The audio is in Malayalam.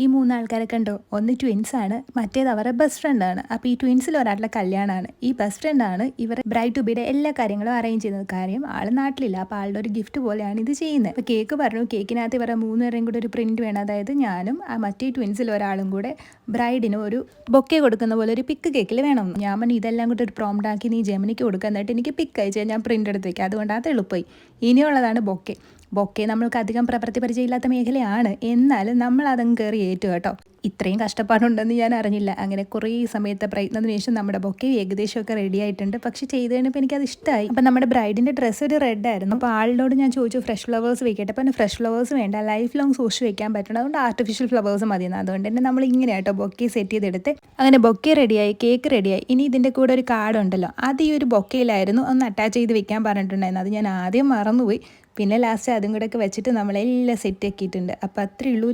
ഈ മൂന്ന് ആൾക്കാരെ കണ്ടോ? ഒന്ന് ട്വിൻസ് ആണ് മറ്റേത് അവരുടെ ബെസ്റ്റ് ഫ്രണ്ട് ആണ്. അപ്പോൾ ഈ ട്വിൻസിൽ ഒരാളുടെ കല്യാണമാണ്. ഈ ബെസ്റ്റ് ഫ്രണ്ട് ആണ് ബ്രൈറ്റ് ടു ബിയുടെ എല്ലാ കാര്യങ്ങളും അറേഞ്ച് ചെയ്യുന്നത്. കാര്യം ആൾ നാട്ടിലില്ല അപ്പോൾ ആളുടെ ഒരു ഗിഫ്റ്റ് പോലെയാണ് ഇത് ചെയ്യുന്നത്. അപ്പോൾ കേക്ക് പറഞ്ഞു കേക്കിനകത്ത് ഇവരുടെ മൂന്നുപേരെയും കൂടെ ഒരു പ്രിന്റ് വേണം. അതായത് ഞാനും ആ മറ്റേ ട്വിൻസിൽ ഒരാളും കൂടെ ബ്രൈഡിന് ഒരു ബൊക്കെ കൊടുക്കുന്ന പോലെ ഒരു പിക്ക് കേക്കിൽ വേണം. ഞാൻ പറഞ്ഞു ഇതെല്ലാം കൂടെ ഒരു പ്രോംഡാക്കി നീ ജെമിനിക്ക് കൊടുക്കുക എന്നിട്ട് എനിക്ക് പിക്ക് അയച്ചാൽ ഞാൻ പ്രിന്റ് എടുത്ത് വയ്ക്കാം അതുകൊണ്ട് അത് എളുപ്പമായി ഇനിയുള്ളതാണ് ബൊക്കെ ബൊക്കെ നമ്മൾക്ക് അധികം പ്രവൃത്തി പരിചയമില്ലാത്ത മേഖലയാണ്. എന്നാലും നമ്മൾ അതങ്ങ് കയറി ഏറ്റു കേട്ടോ. ഇത്രയും കഷ്ടപ്പാടുണ്ടെന്ന് ഞാൻ അറിഞ്ഞില്ല. അങ്ങനെ കുറേ സമയത്തെ പ്രയത്നത്തിന് ശേഷം നമ്മുടെ ബൊക്കെ ഏകദേശമൊക്കെ റെഡി ആയിട്ടുണ്ട്. പക്ഷെ ചെയ്ത് കഴിഞ്ഞപ്പോൾ എനിക്കത് ഇഷ്ടമായി അപ്പം നമ്മുടെ ബ്രൈഡിന്റെ ഡ്രസ്സ് ഒരു റെഡ് ആയിരുന്നു. അപ്പോൾ ആളിനോട് ഞാൻ ചോദിച്ചു ഫ്രഷ് ഫ്ലവേഴ്സ് വെക്കട്ടെ? അപ്പം ഫ്രഷ് ഫ്ലവേഴ്സ് വേണ്ട. ലൈഫ് ലോങ് സൂക്ഷിച്ച് വെക്കാൻ പറ്റണം. അതുകൊണ്ട് ആർട്ടിഫിഷ്യൽ ഫ്ലവേഴ്സ് മതി അതുകൊണ്ട് തന്നെ നമ്മൾ ഇങ്ങനെ കേട്ടോ ബൊക്കെ സെറ്റ് ചെയ്തെടുത്ത്. അങ്ങനെ ബൊക്കെ റെഡിയായി കേക്ക് റെഡിയായി ഇനി ഇതിന്റെ കൂടെ ഒരു കാർഡ് ഉണ്ടല്ലോ. അത് ഈ ഒരു ബൊക്കയിലായിരുന്നു ഒന്ന് അറ്റാച്ച് ചെയ്ത് വെക്കാൻ പറഞ്ഞിട്ടുണ്ടായിരുന്നു അത് ഞാൻ ആദ്യം മറന്നുപോയി. പിന്നെ ലാസ്റ്റ് അതും കൂടെ ഒക്കെ വെച്ചിട്ട് നമ്മളെല്ലാം സെറ്റ് ആക്കിയിട്ടുണ്ട്. അപ്പോൾ അത്രയേ ഉള്ളൂ.